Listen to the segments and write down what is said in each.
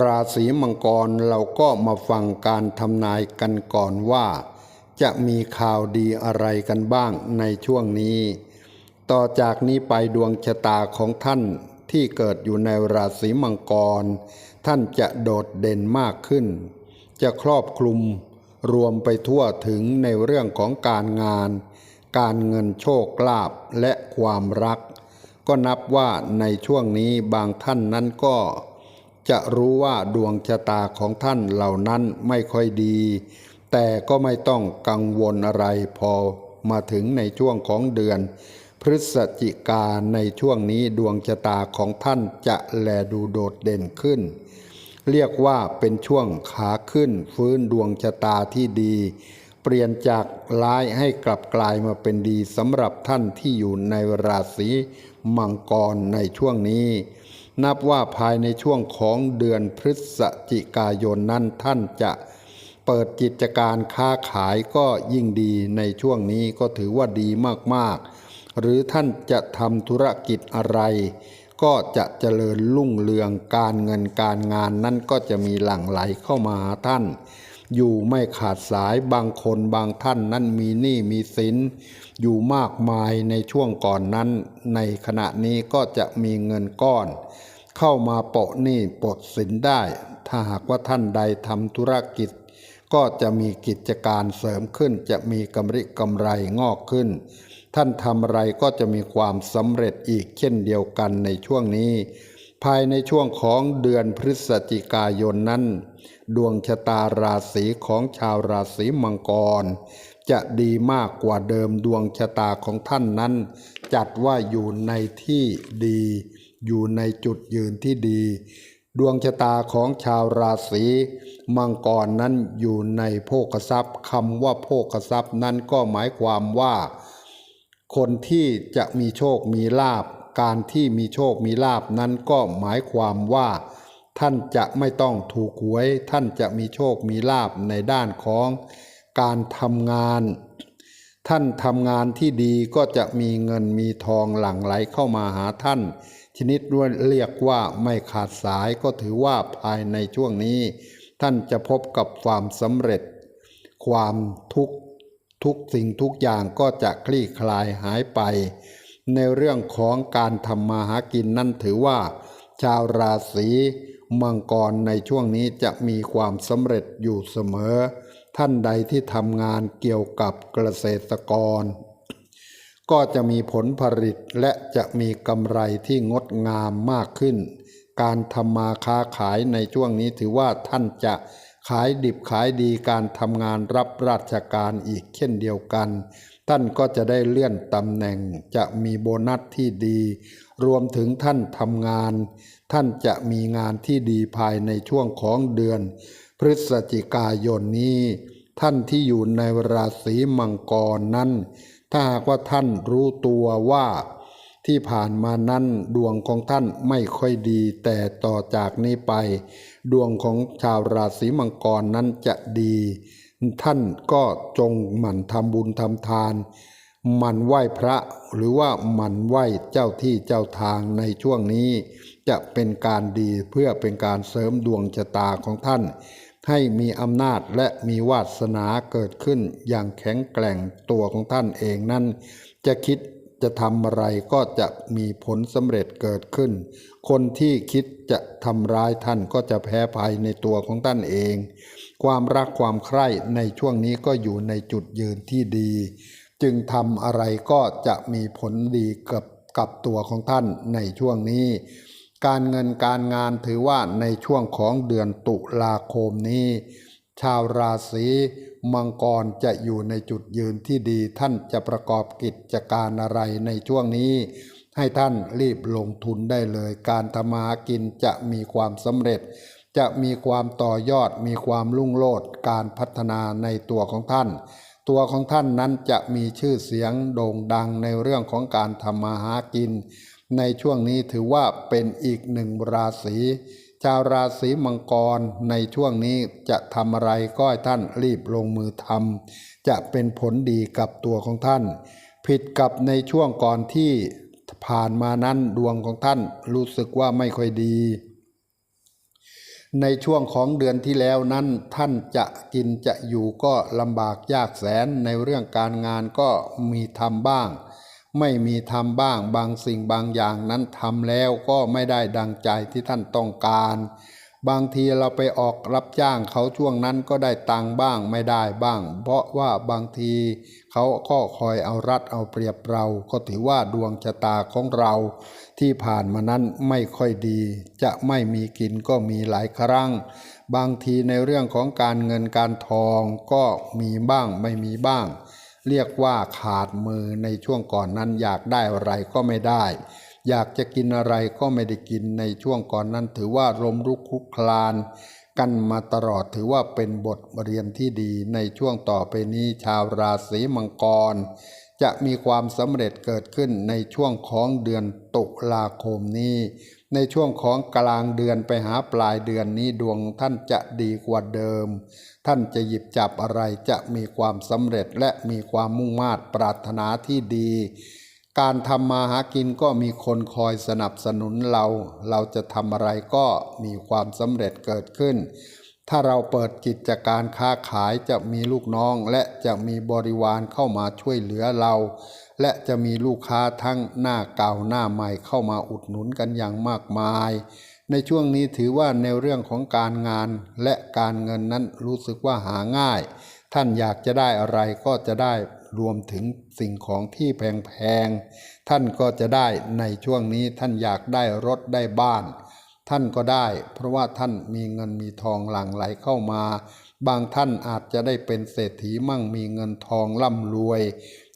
ราศีมังกรเราก็มาฟังการทำนายกันก่อนว่า จะมีข่าวดีอะไรกันบ้างในช่วงนี้ ต่อจากนี้ไปดวงชะตาของท่านที่เกิดอยู่ในราศีมังกร ท่านจะโดดเด่นมากขึ้น จะครอบคลุมรวมไปทั่วถึงในเรื่องของการงาน การเงินโชคลาภและความรัก ก็นับว่าในช่วงนี้บางท่านนั้นก็ จะรู้ว่าดวงชะตาของท่านเหล่านั้นไม่ค่อยดี แต่ก็ไม่ต้องกังวลอะไรพอมาถึงในช่วงของเดือน พฤศจิกาในช่วงนี้ดวงชะตาของท่านจะแลดูโดดเด่นขึ้น เรียกว่าเป็นช่วงขาขึ้นฟื้นดวงชะตาที่ดี เปลี่ยนจากร้ายให้กลับกลายมาเป็นดีสำหรับท่านที่อยู่ในราศีมังกรในช่วงนี้ นับว่าภายในช่วงของเดือนพฤศจิกายนนั้นท่านจะเปิดกิจการค้าขายก็ยิ่งดีในช่วงนี้ก็ถือว่าดีมากๆ หรือท่านจะทำธุรกิจอะไร ก็จะเจริญรุ่งเรืองการเงินการงานนั้นก็จะมีหลั่งไหลเข้ามาหาท่าน อยู่ไม่ขาดสายบางคนบางท่านนั้นมีหนี้มีสินอยู่มากมายในช่วงก่อนนั้น ในขณะนี้ก็จะมีเงินก้อน เข้ามาโปะหนี้ปลดสินได้ ถ้าหากว่าท่านใดทำธุรกิจ ก็จะมีกิจการเสริมขึ้น จะมีกำไรกำไรงอกขึ้น ท่านทำอะไรก็จะมีความสำเร็จอีกเช่นเดียวกันในช่วงนี้ ภายในช่วงของเดือนพฤศจิกายนนั้น ดวงชะตาราศีของชาวราศีมังกร จะดีมากกว่าเดิมดวงชะตาของท่านนั้น จัดว่าอยู่ในที่ดี อยู่ในจุดยืนที่ดี ดวงชะตาของชาวราศีมังกรนั้นอยู่ในโภคทรัพย์คำว่าโภคทรัพย์นั้นก็หมายความว่า คนที่จะมีโชคมีลาบการที่มีโชคมีลาบนั้นก็หมายความว่า ท่านจะไม่ต้องถูกหวย ท่านจะมีโชคมีลาบในด้านของการทำงาน ท่านทำงานที่ดีก็จะมีเงินมีทองหลั่งไหลเข้ามาหาท่าน ชนิดเรียกว่าไม่ขาดสายก็ถือว่าภายในช่วงนี้ ท่านจะพบกับความสำเร็จ ความทุกทุกสิ่งทุกอย่างก็จะคลี่คลายหายไป ในเรื่องของการทำมาหากินนั่นถือว่า ชาวราศี มังกรในช่วงนี้จะมีความสำเร็จอยู่เสมอ ท่านใดที่ทำงานเกี่ยวกับเกษตรกร ก็จะมีผลผลิตและจะมีกำไรที่งดงามมากขึ้น การทำมาค้าขายในช่วงนี้ถือว่าท่านจะขายดิบขายดีการทำงานรับราชการอีกเช่นเดียวกัน ท่านก็จะได้เลื่อนตำแหน่งจะมีโบนัสที่ดี รวมถึงท่านทำงาน ท่านจะมีงานที่ดีภายในช่วงของเดือน พฤศจิกายนนี้ ท่านที่อยู่ในราศีมังกรนั้น ถ้าหากว่าท่านรู้ตัวว่าที่ผ่านมานั้นดวงของท่านไม่ค่อยดี แต่ต่อจากนี้ไป ดวงของชาวราศีมังกรนั้นจะดี ท่านก็จงหมั่นทำบุญทำทานหมั่นไหว้พระหรือว่าหมั่นไหว้เจ้าที่เจ้าทางในช่วงนี้ จะเป็นการดีเพื่อเป็นการเสริมดวงชะตาของท่าน ให้มีอำนาจและมีวาสนาเกิดขึ้นอย่างแข็งแกร่งตัวของท่านเองนั้น จะคิดจะทำอะไรก็จะมีผลสำเร็จเกิดขึ้น คนที่คิดจะทำร้ายท่านก็จะแพ้ภัยในตัวของท่านเอง ความรักความใคร่ในช่วงนี้ก็อยู่ในจุดยืนที่ดี จึงทำอะไรก็จะมีผลดีกับกับตัวของท่านในช่วงนี้ การเงินการงานถือว่าในช่วงของเดือนตุลาคมนี้ ชาวราศีมังกรจะอยู่ในจุดยืนที่ดีท่านจะประกอบกิจการอะไรในช่วงนี้ ให้ท่านรีบลงทุนได้เลย การทำมาหากินจะมีความสำเร็จ จะมีความต่อยอดมีความรุ่งโรจน์การพัฒนาในตัวของท่าน ตัวของท่านนั้นจะมีชื่อเสียงโด่งดังในเรื่องของการทำมาหากิน ในช่วงนี้ถือว่าเป็นอีกหนึ่งราศีชาวราศีมังกรในช่วงนี้จะทำอะไรก็ให้ท่านรีบลงมือทำจะเป็นผลดีกับตัวของท่าน ผิดกับในช่วงก่อนที่ผ่านมานั้นดวงของท่านรู้สึกว่าไม่ค่อยดี ในช่วงของเดือนที่แล้วนั้นท่านจะกินจะอยู่ก็ลำบากยากแสนในเรื่องการงานก็มีทำบ้าง ไม่มีทำบ้างบางสิ่งบางอย่างนั้นทำแล้วก็ไม่ได้ดังใจที่ท่านต้องการ บางทีเราไปออกรับจ้างเขาช่วงนั้นก็ได้ตังบ้างไม่ได้บ้าง เพราะว่าบางทีเขาก็คอยเอารัดเอาเปรียบเรา ก็ถือว่าดวงชะตาของเรา ที่ผ่านมานั้นไม่ค่อยดี จะไม่มีกินก็มีหลายครั้ง บางทีในเรื่องของการเงินการทองก็มีบ้างไม่มีบ้าง เรียกว่าขาดมือในช่วงก่อนนั้นอยากได้อะไรก็ไม่ได้ อยากจะกินอะไรก็ไม่ได้กินในช่วงก่อนนั้น ถือว่าลมรุกคลุกคลาน กันมาตลอดถือว่าเป็นบทเรียนที่ดีในช่วงต่อไปนี้ชาวราศีมังกร จะมีความสำเร็จเกิดขึ้นในช่วงของเดือนตุลาคมนี้ ในช่วงของกลางเดือนไปหาปลายเดือนนี้ดวงท่านจะดีกว่าเดิม ท่านจะหยิบจับอะไรจะมีความสำเร็จและมีความมุ่งมา่ปรารถนาที่ดี การทำมาหากินก็มีคนคอยสนับสนุนเรา เราจะทำอะไรก็มีความสำเร็จเกิดขึ้น ถ้าเราเปิดกิจการค้าขายจะมีลูกน้องและจะมีบริวารเข้ามาช่วยเหลือเรา และจะมีลูกค้าทั้งหน้าเก่าหน้าใหม่เข้ามาอุดหนุนกันอย่างมากมาย ในช่วงนี้ถือว่าในเรื่องของการงานและการเงินนั้นรู้สึกว่าหาง่าย ท่านอยากจะได้อะไรก็จะได้รวมถึงสิ่งของที่แพงๆ ท่านก็จะได้ในช่วงนี้ท่านอยากได้รถได้บ้าน ท่านก็ได้ เพราะว่าท่านมีเงินมีทองหลั่งไหลเข้ามา บางท่านอาจจะได้เป็นเศรษฐีมั่งมีเงินทองร่ำรวย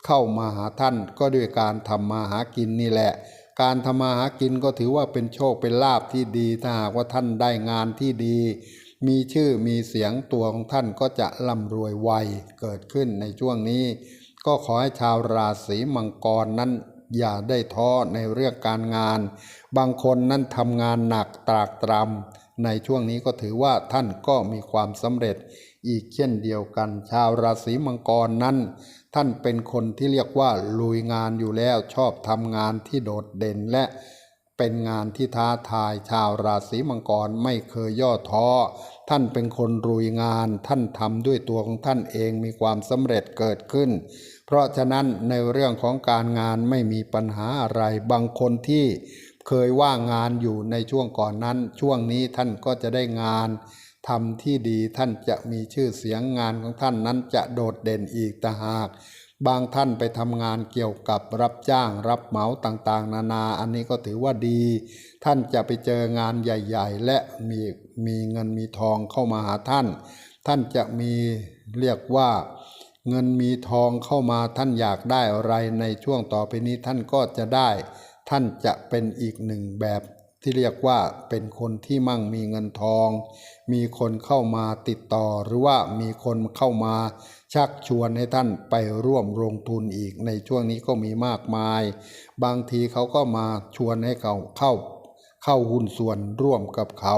เข้ามาหาท่านก็ด้วยการทำมาหากินนี่แหละ การทำมาหากินก็ถือว่าเป็นโชคเป็นลาภที่ดี ถ้าหากว่าท่านได้งานที่ดี มีชื่อมีเสียงตัวของท่านก็จะร่ำรวยไวเกิดขึ้นในช่วงนี้ ก็ขอให้ชาวราศีมังกรนั้นอย่าได้ท้อในเรื่องการงาน บางคนนั้นทำงานหนักตรากตรำ ในช่วงนี้ก็ถือว่าท่านก็มีความสำเร็จอีกเช่นเดียวกัน ชาวราศีมังกรนั้น ท่านเป็นคนที่เรียกว่าลุยงานอยู่แล้วชอบทำงานที่โดดเด่นและเป็นงานที่ท้าทายชาวราศีมังกรไม่เคยย่อท้อ ท่านเป็นคนรุยงาน ท่านทำด้วยตัวของท่านเองมีความสำเร็จเกิดขึ้น เพราะฉะนั้นในเรื่องของการงานไม่มีปัญหาอะไรบางคนที่ เคยว่างงานอยู่ในช่วงก่อนนั้น ช่วงนี้ท่านก็จะได้งานทำที่ดีท่านจะมีชื่อเสียงงานของท่านนั้นจะโดดเด่นอีกต่างหาก บางท่านไปทำงานเกี่ยวกับรับจ้างรับเหมาต่างๆ นานาอันนี้ก็ถือว่าดี ท่านจะไปเจองานใหญ่ ๆ และมีมีเงินมีทองเข้ามาหาท่าน ท่านจะมีเรียกว่าเงินมีทองเข้ามาท่านอยากได้อะไรในช่วงต่อไปนี้ท่านก็จะได้ ท่านจะเป็นอีกหนึ่งแบบที่เรียกว่าเป็นคนที่มั่งมีเงินทอง มีคนเข้ามาติดต่อหรือว่ามีคนเข้ามาชักชวนให้ท่านไปร่วมลงทุนอีกในช่วงนี้ก็มีมากมาย บางทีเขาก็มาชวนให้เขาเข้า เข้าหุ้นส่วนร่วมกับเขา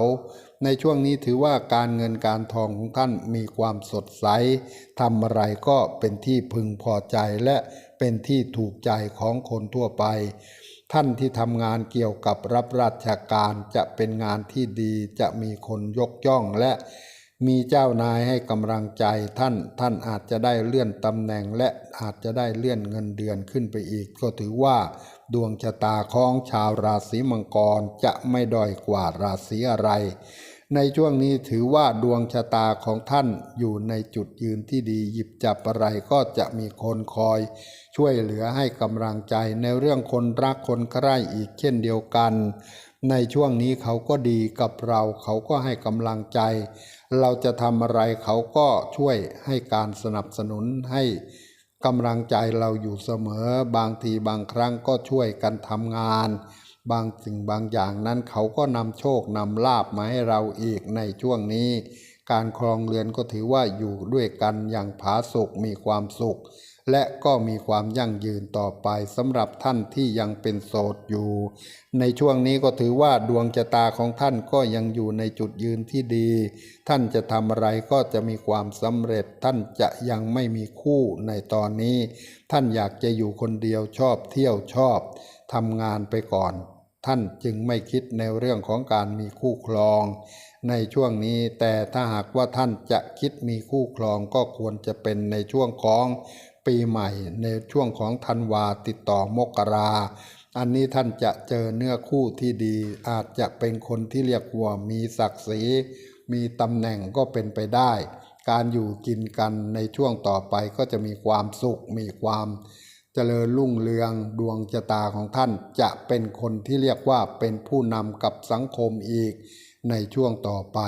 ในช่วงนี้ถือว่าการเงินการทองของท่านมีความสดใสทำอะไรก็เป็นที่พึงพอใจและเป็นที่ถูกใจของคนทั่วไป ท่านที่ทำงานเกี่ยวกับรับราชการจะเป็นงานที่ดีจะมีคนยกย่องและมีเจ้านายให้กำลังใจท่าน ท่านอาจจะได้เลื่อนตำแหน่งและอาจจะได้เลื่อนเงินเดือนขึ้นไปอีก ก็ถือว่า ดวงชะตาของชาวราศีมังกรจะไม่ด้อยกว่าราศีอะไร ในช่วงนี้ถือว่าดวงชะตาของท่านอยู่ในจุดยืนที่ดีหยิบจับอะไรก็จะมีคนคอย ช่วยเหลือให้กำลังใจในเรื่องคนรักคนใคร่อีกเช่นเดียวกัน ในช่วงนี้เขาก็ดีกับเรา เขาก็ให้กำลังใจ เราจะทำอะไรเขาก็ช่วยให้การสนับสนุนให้กำลังใจเราอยู่เสมอ บางทีบางครั้งก็ช่วยกันทำงาน บางสิ่งบางอย่างนั้นเขาก็นำโชคนำลาบมาให้เราอีกในช่วงนี้ การครองเรือนก็ถือว่าอยู่ด้วยกันอย่างผาสุกมีความสุข และก็มีความยั่งยืนต่อไปสำหรับท่านที่ยังเป็นโสดอยู่ ในช่วงนี้ก็ถือว่าดวงชะตาของท่านก็ยังอยู่ในจุดยืนที่ดี ท่านจะทำอะไรก็จะมีความสำเร็จ ท่านจะยังไม่มีคู่ในตอนนี้ ท่านอยากจะอยู่คนเดียวชอบเที่ยวชอบทำงานไปก่อน ท่านจึงไม่คิดในเรื่องของการมีคู่ครอง ในช่วงนี้แต่ถ้าหากว่าท่านจะคิดมีคู่ครองก็ควรจะเป็นในช่วงของปีใหม่ ในช่วงของธันวาติดต่อมกราอันนี้ท่านจะเจอเนื้อคู่ที่ดี อาจจะเป็นคนที่เรียกว่ามีศักดิ์ศรีมีตำแหน่งก็เป็นไปได้ การอยู่กินกันในช่วงต่อไปก็จะมีความสุขมีความ เจริญรุ่งเรืองดวงชะตาของท่านจะเป็นคนที่เรียกว่าเป็นผู้นำกับสังคมอีกในช่วงต่อไป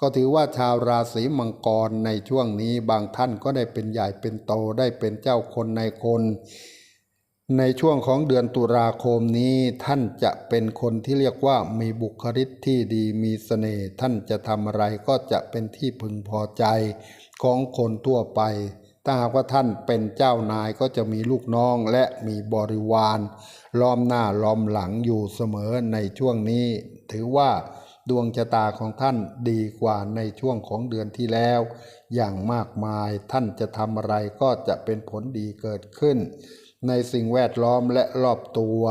ก็ถือว่าชาวราศีมังกรในช่วงนี้บางท่านก็ได้เป็นใหญ่เป็นโตได้เป็นเจ้าคนในคน ในช่วงของเดือนตุลาคมนี้ท่านจะเป็นคนที่เรียกว่ามีบุคลิกที่ดีมีเสน่ห์ท่านจะทำอะไรก็จะเป็นที่พึงพอใจของคนทั่วไป ถ้าหากว่าท่านเป็นเจ้านายก็จะมีลูกน้องและมีบริวาร ล้อมหน้าล้อมหลังอยู่เสมอในช่วงนี้ ถือว่าดวงชะตาของท่านดีกว่าในช่วงของเดือนที่แล้ว อย่างมากมายท่านจะทำอะไรก็จะเป็นผลดีเกิดขึ้น ในสิ่งแวดล้อมและรอบตัว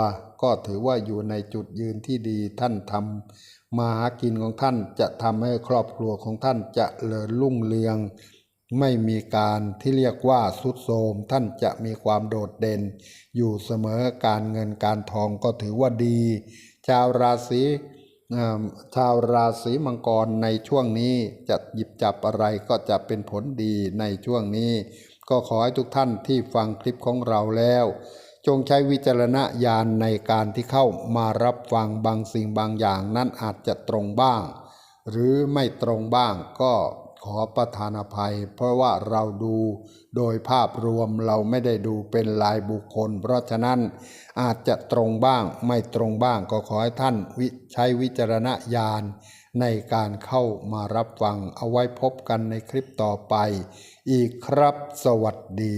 ก็ถือว่าอยู่ในจุดยืนที่ดีท่านทำมาหากินของท่านจะทำให้ครอบครัวของท่านจะเจริญรุ่งเรือง ไม่มีการที่เรียกว่าสุดโทมท่านจะมีความโดดเด่น อยู่เสมอการเงินการทองก็ถือว่าดี ชาวราศีชาวราศีมังกรในช่วงนี้จะหยิบจับอะไรก็จะเป็นผลดีในช่วงนี้ ก็ขอให้ทุกท่านที่ฟังคลิปของเราแล้ว จงใช้วิจารณญาณในการที่เข้ามารับฟังบางสิ่งบางอย่างนั้นอาจจะตรงบ้าง หรือไม่ตรงบ้างก็ ขอประทานอภัย เพราะว่าเราดูโดยภาพรวมเราไม่ได้ดูเป็นลายบุคคล เพราะฉะนั้นอาจจะตรงบ้างไม่ตรงบ้างก็ขอให้ท่านวิใช้วิจารณญาณในการเข้ามารับฟังเอาไว้พบกันในคลิปต่อไป อีกครับสวัสดี